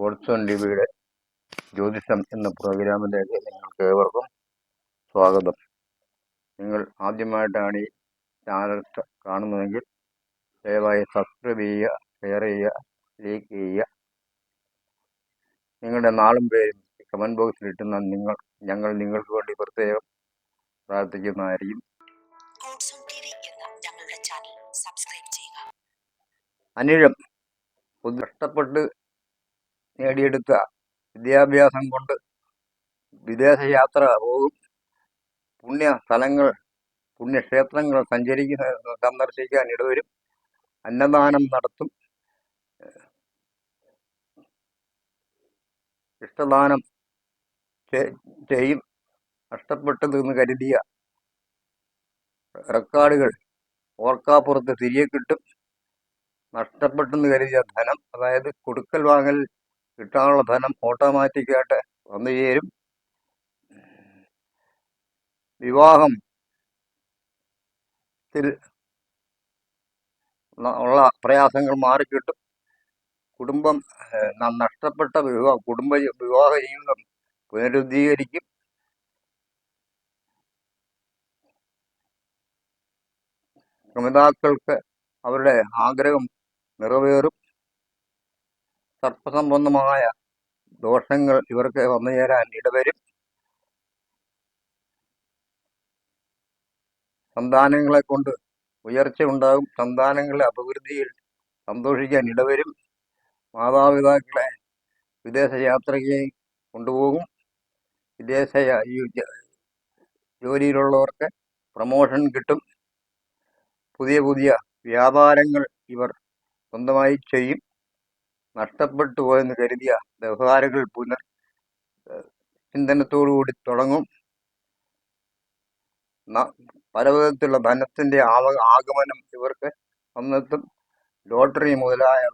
Godson ലിബിയുടെ ജ്യോതിഷം എന്ന പ്രോഗ്രാമിലേക്ക് നിങ്ങൾക്ക് ഏവർക്കും സ്വാഗതം. നിങ്ങൾ ആദ്യമായിട്ടാണ് ഈ ചാനൽ കാണുന്നതെങ്കിൽ ദയവായി സബ്സ്ക്രൈബ് ചെയ്യുക ഷെയർ ചെയ്യുക ലൈക്ക് ചെയ്യുക. നിങ്ങളുടെ നാളും പേരും കമന്റ് ബോക്സിൽ ഇട്ടുന്ന നിങ്ങൾ ഞങ്ങൾ നിങ്ങൾക്ക് വേണ്ടി പ്രത്യേകം പ്രാർത്ഥിക്കുന്നതായിരിക്കും. അനിഴം കഷ്ടപ്പെട്ട് നേടിയെടുത്ത വിദ്യാഭ്യാസം കൊണ്ട് വിദേശ യാത്ര പോകും. പുണ്യ സ്ഥലങ്ങൾ പുണ്യക്ഷേത്രങ്ങൾ സഞ്ചരിക്കുന്ന സന്ദർശിക്കാൻ ഇടവരും. അന്നദാനം നടത്തും. ഇഷ്ടദാനം ചെയ്യും. നഷ്ടപ്പെട്ടതെന്ന് കരുതിയ റെക്കോർഡുകൾ ഓർക്കാപ്പുറത്ത് തിരികെ കിട്ടും. നഷ്ടപ്പെട്ടെന്ന് കരുതിയ ധനം അതായത് കൊടുക്കൽ വാങ്ങൽ കിട്ടാനുള്ള ധനം ഓട്ടോമാറ്റിക്കായിട്ട് വന്നു ചേരും. വിവാഹം ഉള്ള പ്രയാസങ്ങൾ മാറിക്കിട്ടും. കുടുംബം നഷ്ടപ്പെട്ട വിവാഹ കുടുംബ വിവാഹ ജീവിതം പുനരുദ്ധീകരിക്കും. കമിതാക്കൾക്ക് അവരുടെ ആഗ്രഹം നിറവേറും. സർപ്പസംബന്ധമായ ദോഷങ്ങൾ ഇവർക്ക് വന്നു ചേരാൻ ഇടവരും. സന്താനങ്ങളെ കൊണ്ട് ഉയർച്ച ഉണ്ടാകും. സന്താനങ്ങളെ അഭിവൃദ്ധിയിൽ സന്തോഷിക്കാൻ ഇടവരും. മാതാപിതാക്കളെ വിദേശ യാത്രയ്ക്ക് കൊണ്ടുപോകും. വിദേശ ജോലിയിലുള്ളവർക്ക് പ്രമോഷൻ കിട്ടും. പുതിയ പുതിയ വ്യാപാരങ്ങൾ ഇവർ സ്വന്തമായി ചെയ്യും. നഷ്ടപ്പെട്ടു പോയെന്ന് കരുതിയ വ്യവഹാരങ്ങൾ പുനർ ചിന്തനത്തോടുകൂടി തുടങ്ങും. ന- പലവിധത്തിലുള്ള ധനത്തിന്റെ ആഗമനം ഇവർക്ക് വന്നെത്തും. ലോട്ടറി മുതലായ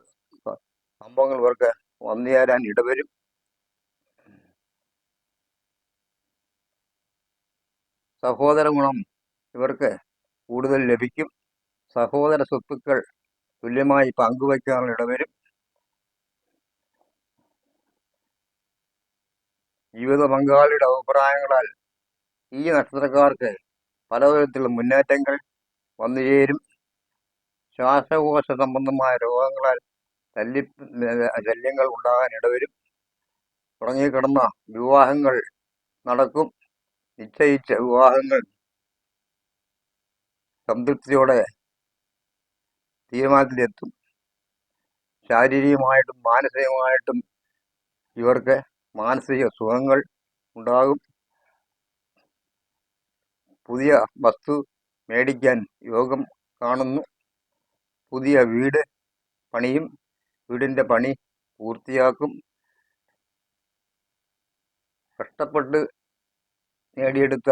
സംഭവങ്ങൾ ഇവർക്ക് വന്നു ചേരാൻ ഇടവരും. സഹോദര ഗുണം ഇവർക്ക് കൂടുതൽ ലഭിക്കും. സഹോദര സ്വത്തുക്കൾ തുല്യമായി പങ്കുവയ്ക്കാനുള്ള ഇടവരും. ജീവിത പങ്കാളിയുടെ അഭിപ്രായങ്ങളാൽ ഈ നക്ഷത്രക്കാർക്ക് പലവിധത്തിലുള്ള മുന്നേറ്റങ്ങൾ വന്നു ചേരും. ശ്വാസകോശ സംബന്ധമായ രോഗങ്ങളാൽ ശല്യ ശല്യങ്ങൾ ഉണ്ടാകാൻ ഇടവരും. തുടങ്ങിക്കിടന്ന വിവാഹങ്ങൾ നടക്കും. നിശ്ചയിച്ച വിവാഹങ്ങൾ സംതൃപ്തിയോടെ തീരുമാനത്തിലെത്തും. ശാരീരികമായിട്ടും മാനസികമായിട്ടും ഇവർക്ക് മാനസിക സുഖങ്ങൾ ഉണ്ടാകും. പുതിയ വസ്തു മേടിക്കാൻ യോഗം കാണുന്നു. പുതിയ വീട് പണിയും വീടിന്റെ പണി പൂർത്തിയാക്കും. കഷ്ടപ്പെട്ട് നേടിയെടുത്ത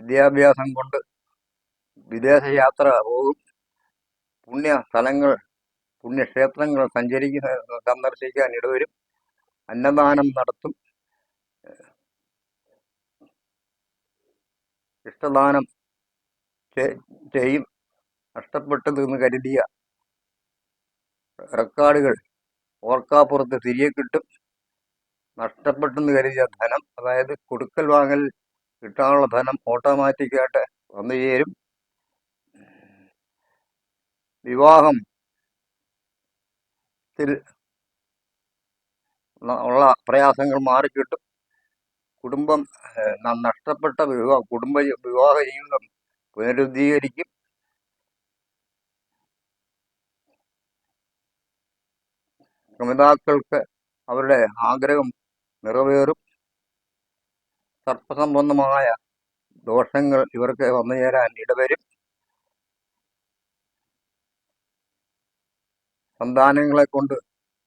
വിദ്യാഭ്യാസം കൊണ്ട് വിദേശ യാത്ര പോകും. പുണ്യ സ്ഥലങ്ങൾ പുണ്യക്ഷേത്രങ്ങൾ സഞ്ചരിക്കുന്ന സന്ദർശിക്കാൻ ഇടവരും. അന്നദാനം നടത്തും. ഇഷ്ടദാനം ചെയ്യും. നഷ്ടപ്പെട്ടതെന്ന് കരുതിയ റെക്കോർഡുകൾ ഓർക്കാപ്പുറത്ത് തിരികെ കിട്ടും. നഷ്ടപ്പെട്ടെന്ന് കരുതിയ ധനം അതായത് കൊടുക്കൽ വാങ്ങൽ കിട്ടാനുള്ള ധനം ഓട്ടോമാറ്റിക്കായിട്ട് വന്നു ചേരും. വിവാഹം ഉള്ള പ്രയാസങ്ങൾ മാറിക്കിട്ടും. കുടുംബം നഷ്ടപ്പെട്ട വിവാഹ കുടുംബ വിവാഹ ജീവിതം പുനരുദ്ധീകരിക്കും. ക്രമിതാക്കൾക്ക് അവരുടെ ആഗ്രഹം നിറവേറും. സർപ്പസംബന്ധമായ ദോഷങ്ങൾ ഇവർക്ക് വന്നു ചേരാൻ ഇടവരും. സന്താനങ്ങളെ കൊണ്ട്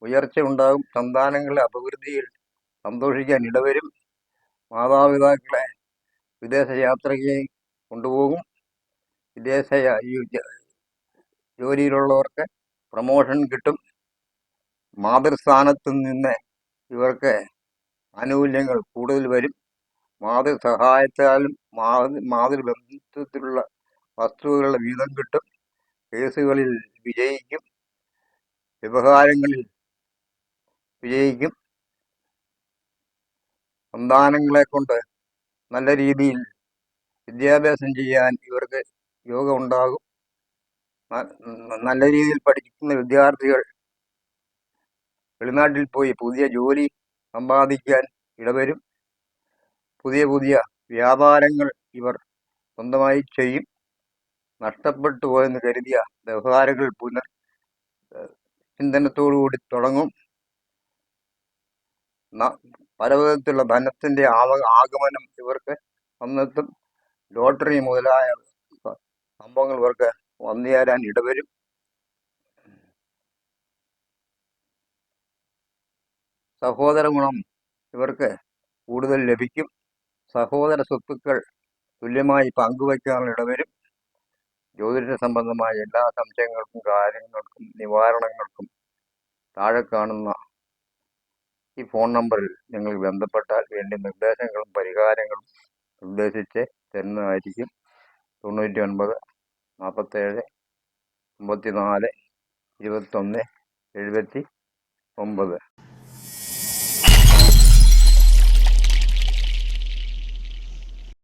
ഉയർച്ച ഉണ്ടാകും. സന്താനങ്ങളെ അഭിവൃദ്ധിയിൽ സന്തോഷിക്കാൻ ഇടവരും. മാതാപിതാക്കളെ വിദേശ യാത്രയ്ക്ക് കൊണ്ടുപോകും. വിദേശ ജോലിയിലുള്ളവർക്ക് പ്രമോഷൻ കിട്ടും. മാതൃസ്ഥാനത്ത് നിന്ന് ഇവർക്ക് ആനുകൂല്യങ്ങൾ കൂടുതൽ വരും. മാതൃ സഹായത്താലും മാതൃ മാതൃബന്ധത്തിലുള്ള വസ്തുക്കളുടെ വീതം കിട്ടും. കേസുകളിൽ വിജയിക്കും. വ്യവഹാരങ്ങളിൽ വിജയിക്കും. സന്താനങ്ങളെ കൊണ്ട് നല്ല രീതിയിൽ വിദ്യാഭ്യാസം ചെയ്യാൻ ഇവർക്ക് യോഗം ഉണ്ടാകും നല്ല രീതിയിൽ പഠിക്കുന്ന വിദ്യാർത്ഥികൾ വെളിനാട്ടിൽ പോയി പുതിയ ജോലി സമ്പാദിക്കാൻ ഇടവരും. പുതിയ പുതിയ വ്യാപാരങ്ങൾ ഇവർ സ്വന്തമായി ചെയ്യും. നഷ്ടപ്പെട്ടു പോയെന്ന് കരുതിയ വ്യവഹാരങ്ങൾ പുനർ ചിന്തനത്തോടുകൂടി തുടങ്ങും. ന- പല വിധത്തിലുള്ള ധനത്തിന്റെ ആഗമനം ഇവർക്ക് അന്നത്തും ലോട്ടറി മുതലായ സംഭവങ്ങൾ ഇവർക്ക് വന്നു ചേരാൻ ഇടവരും. സഹോദര ഗുണം ഇവർക്ക് കൂടുതൽ ലഭിക്കും. സഹോദര സ്വത്തുക്കൾ തുല്യമായി പങ്കുവയ്ക്കാനുള്ള ഇടവരും. ജ്യോതിഷ സംബന്ധമായ എല്ലാ സംശയങ്ങൾക്കും കാര്യങ്ങൾക്കും നിവാരണങ്ങൾക്കും താഴെ കാണുന്ന ഈ ഫോൺ നമ്പറിൽ നിങ്ങൾ ബന്ധപ്പെട്ടാൽ വേണ്ട നിർദ്ദേശങ്ങളും പരിഹാരങ്ങളും നിർദ്ദേശിച്ച് തരുന്നതായിരിക്കും. തൊണ്ണൂറ്റി ഒൻപത് നാൽപ്പത്തേഴ് അമ്പത്തി നാല് ഇരുപത്തൊന്ന് എഴുപത്തി ഒമ്പത്.